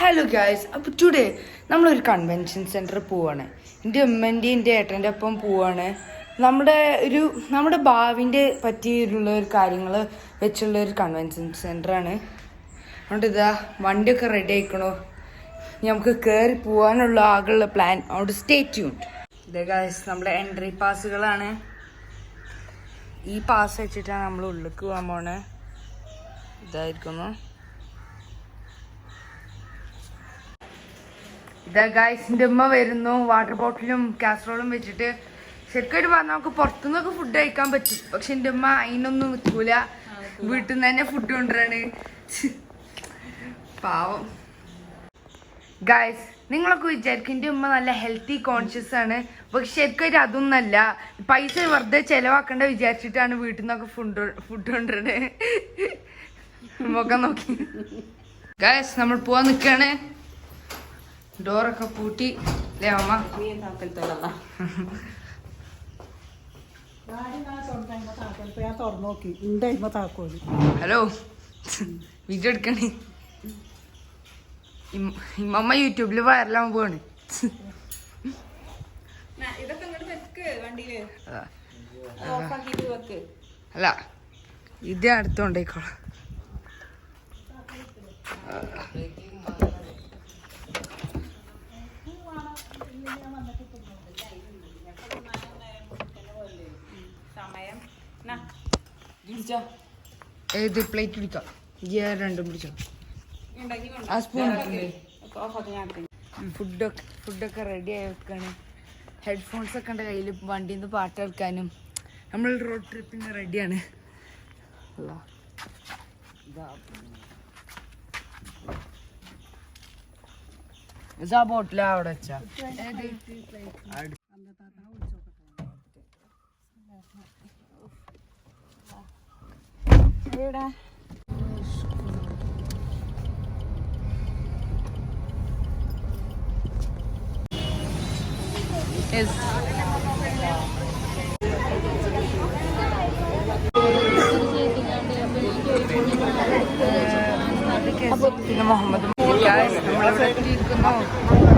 Hello guys അപ്പോൾ today നമ്മളൊരു convention സെന്ററിൽ പോവാണ്. എന്റെ ഉമ്മന്റെയും എന്റെ ഏട്ടന്റെ ഒപ്പം പോവാണ്. നമ്മുടെ ഒരു നമ്മുടെ ഭാവിന്റെ പറ്റിയുള്ള ഒരു കാര്യങ്ങൾ വെച്ചുള്ള ഒരു കൺവെൻഷൻ സെന്ററാണ് അതുകൊണ്ട് ഇതാ വണ്ടിയൊക്കെ റെഡി ആയിക്കണോ. നമുക്ക് കയറി പോകാനുള്ള ആകെയുള്ള പ്ലാൻ അവിടെ സ്റ്റേറ്റ് ട്യൂൺഡ് ഇതേ ഗായ്സ് നമ്മുടെ എൻട്രി പാസ്സുകളാണ് ഈ പാസ് വെച്ചിട്ടാണ് നമ്മൾ ഉള്ളിലേക്ക് പോകാൻ പോണേ. ഇതായിരിക്കുന്നു. ഇതാ ഗായ്സിന്റെ ഉമ്മ വരുന്നു. വാട്ടർ ബോട്ടിലും കാസറോളും വെച്ചിട്ട്. ശരിക്കും പറഞ്ഞാൽ നമുക്ക് പുറത്തുനിന്നൊക്കെ ഫുഡ് കഴിക്കാൻ പറ്റും. പക്ഷെ എന്റെ ഉമ്മ അതിനൊന്നും നിൽക്കൂല. വീട്ടിൽ നിന്ന് തന്നെ ഫുഡ് കൊണ്ടുവരാണ്. പാവം. ഗായ്സ് നിങ്ങളൊക്കെ വിചാരിക്കും എന്റെ ഉമ്മ നല്ല ഹെൽത്തി കോൺഷ്യസ് ആണ്. പക്ഷെ ശരിക്കും അതൊന്നല്ല. പൈസ വെറുതെ ചെലവാക്കണ്ട വിചാരിച്ചിട്ടാണ് വീട്ടിൽ നിന്നൊക്കെ ഫുഡ് ഫുഡ് കൊണ്ടുവരണേ മുഖം നോക്കി. ഗായ്സ് നമ്മൾ പോവാൻ നിൽക്കുകയാണ് ഡോറൊക്കെ പൂട്ടി. അല്ലേ അമ്മ. ഹലോ. വീഡിയോ എടുക്കണേ. ഇമ്മമ്മ യൂട്യൂബിൽ വൈറലാവാൻ പോണ് അല്ല ഇത് അടുത്തോണ്ടേക്കോളാം സമയം നാ, ഏത് പ്ലേറ്റ് പിടിക്കാം? ഈ രണ്ടും പിടിച്ചോ. ആ സ്പൂൺ. ഫുഡൊക്കെ ഫുഡൊക്കെ റെഡി ആയി വെക്കാണ്. ഹെഡ്ഫോൺസ് ഒക്കെ ഉണ്ട് കയ്യിൽ വണ്ടിയിൽ നിന്ന് പാട്ട് കേൾക്കാനും. നമ്മൾ റോഡ് ട്രിപ്പിന് റെഡിയാണ് ഇതാ. ബോട്ടിലാ അവിടെ വെച്ചാ. പിന്നെ മുഹമ്മദ് നമ്മളിവിടെ എത്തിയിരിക്കുന്നു.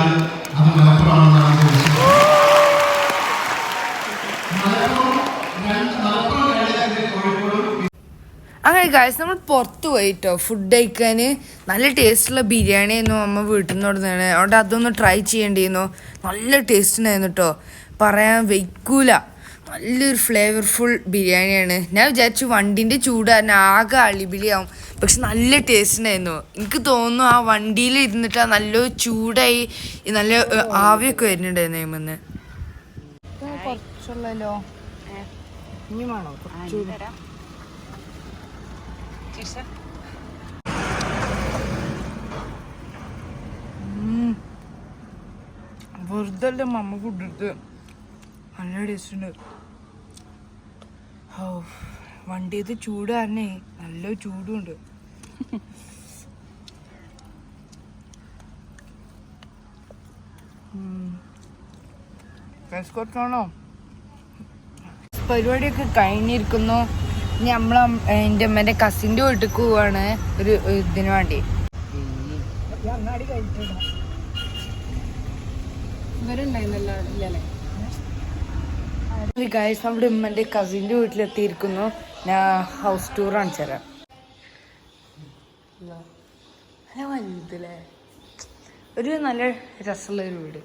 അത് മലപ്പുറമാണെന്നാണ് അങ്ങനെ ഗായ്സ് നമ്മൾ പുറത്ത് പോയിട്ടോ? ഫുഡ് കഴിക്കാൻ നല്ല ടേസ്റ്റുള്ള ബിരിയാണി ആയിരുന്നു അമ്മ വീട്ടിൽ നിന്ന് കൊടുത്തതാണ് അതുകൊണ്ട് അതൊന്ന് ട്രൈ ചെയ്യേണ്ടിയിരുന്നു. നല്ല ടേസ്റ്റ് ഉണ്ടായിരുന്നു കേട്ടോ പറയാൻ വയ്ക്കൂല. നല്ലൊരു ഫ്ലേവർഫുൾ ബിരിയാണിയാണ്. ഞാൻ വിചാരിച്ചു വണ്ടിന്റെ ചൂട് തന്നെ ആകെ അളിപിളിയാവും പക്ഷെ നല്ല ടേസ്റ്റ് ഉണ്ടായിരുന്നു എനിക്ക് തോന്നുന്നു ആ വണ്ടിയിൽ ഇരുന്നിട്ട് നല്ല ചൂടായി നല്ല ആവിയൊക്കെ വരുന്നുണ്ടായിരുന്നു അതിമെന്ന് കുറച്ചുള്ളല്ലോ. ഇനി വേണോ. വെറുതെ അല്ല മമ്മ ഫുഡ് എടുത്ത്. നല്ല ടേസ്റ്റ് ഉണ്ട് ഓ വണ്ടിയത് ചൂട് കാരണേ നല്ല ചൂടുണ്ട് കുറച്ചാണോ പരിപാടിയൊക്കെ കഴിഞ്ഞിരിക്കുന്നു. ഇനി നമ്മൾ എന്റെ അമ്മേന്റെ കസിന്റെ വീട്ടിൽ പോവാണ് ഒരു ഇതിന് വേണ്ടി. ഇവരുണ്ടായിരുന്നല്ലോ ഇല്ലല്ലേ? ഗായ്സ് നമ്മുടെ ഉമ്മന്റെ കസിന്റെ വീട്ടിലെത്തിയിരിക്കുന്നു. ഞാൻ ഹൗസ് ടൂർ കാണിച്ചു തരാം. വലുതല്ലേ ഒരു നല്ല രസമുള്ള ഒരു വീട്.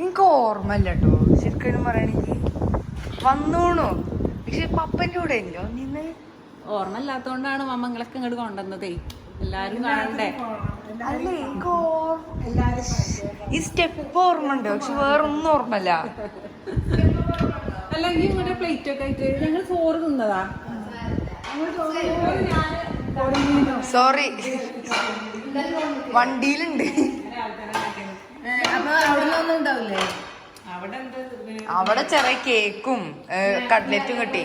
എനിക്ക് ഓർമ്മയില്ല കേട്ടോ ശരിക്കും പറയണെങ്കിൽ വന്നോണു. പക്ഷെ പപ്പന്റെ കൂടെ ഇല്ലോ? നിന്ന് ഓർമ്മ ഇല്ലാത്തോണ്ടാണ് മമ്മങ്ങളൊക്കെ ഇങ്ങോട്ട് കൊണ്ടുവന്നതേ. എല്ലാരും കാണണ്ടേ? ഈ സ്റ്റെപ്പ് ഓർമ്മ ഉണ്ട് പക്ഷെ വേറൊന്നും ഓർമ്മല്ല പ്ലേറ്റ് ഒക്കെ ആയിട്ട് ഞങ്ങൾ ചോറ് തിന്നതാ. സോറി വണ്ടിയിലുണ്ട്. അവിടെ ഒന്നും ഉണ്ടാവില്ലേ? അവിടെ എന്താ അവിടെ ചെറിയ കേക്കും കട്ട്ലറ്റും കിട്ടി.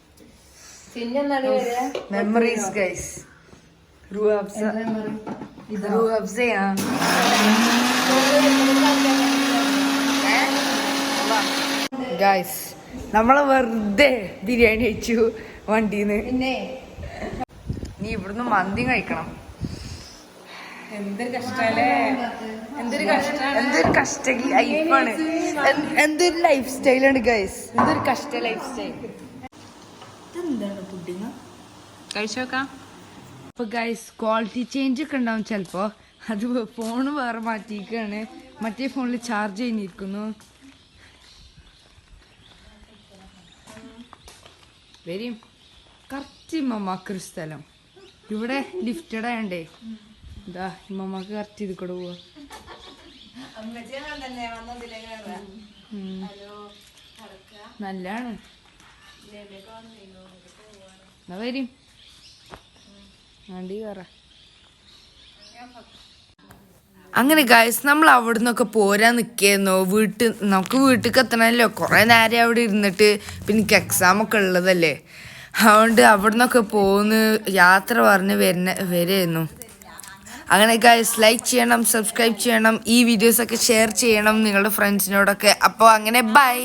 മെമ്മറീസ് ഗൈസ് റൂഹബ്സയാ ഗൈസ് നമ്മളെ വെറുതെ ബിരിയാണി കഴിച്ചു വണ്ടിന്ന്. നീ ഇവിടുന്ന് മന്തി കഴിക്കണം. എന്തൊരു കഷ്ടല്ലേ? എന്തൊരു കഷ്ടാണ്. എന്തൊരു കഷ്ട ലൈഫാണ് എന്തൊരു ലൈഫ് സ്റ്റൈലാണ് ഗൈസ് എന്തൊരു കഷ്ട ലൈഫ് സ്റ്റൈൽ ഇതെന്താണ് പുഡിങ് കഴിച്ചോക്കാം. അപ്പൊ ഗൈസ് ക്വാളിറ്റി ചേഞ്ച് ഒക്കെ ഉണ്ടാവും ചിലപ്പോ. അത് ഫോൺ വേറെ മാറ്റിയിരിക്കുകയാണ് മറ്റേ ഫോണിൽ ചാർജ് ചെയ്യുന്നിരിക്കുന്നു വരും. കറക്റ്റ് ഇമ്മമാക്കൊരു സ്ഥലം. ഇവിടെ ലിഫ്റ്റഡ് ആയണ്ടേ. എന്താ ഇമ്മമാക്ക് കറക്റ്റ് ഇത് കൂടെ പോവാ. നല്ലാണ് വരും. വണ്ടി അങ്ങനെ ഗായസ് നമ്മൾ അവിടെ നിന്നൊക്കെ പോരാൻ നിൽക്കായിരുന്നു വീട്ടിൽ നമുക്ക് വീട്ടിൽ എത്തണമല്ലോ കുറേ നേരം അവിടെ ഇരുന്നിട്ട് പിന്നെ എനിക്ക് എക്സാം ഒക്കെ ഉള്ളതല്ലേ. അതുകൊണ്ട് അവിടെ നിന്നൊക്കെ പോന്ന് യാത്ര പറഞ്ഞ് വരുന്ന വരുമായിരുന്നു അങ്ങനെ ഗൈസ് ലൈക്ക് ചെയ്യണം സബ്സ്ക്രൈബ് ചെയ്യണം. ഈ വീഡിയോസൊക്കെ ഷെയർ ചെയ്യണം നിങ്ങളുടെ ഫ്രണ്ട്സിനോടൊക്കെ അപ്പോൾ അങ്ങനെ ബൈ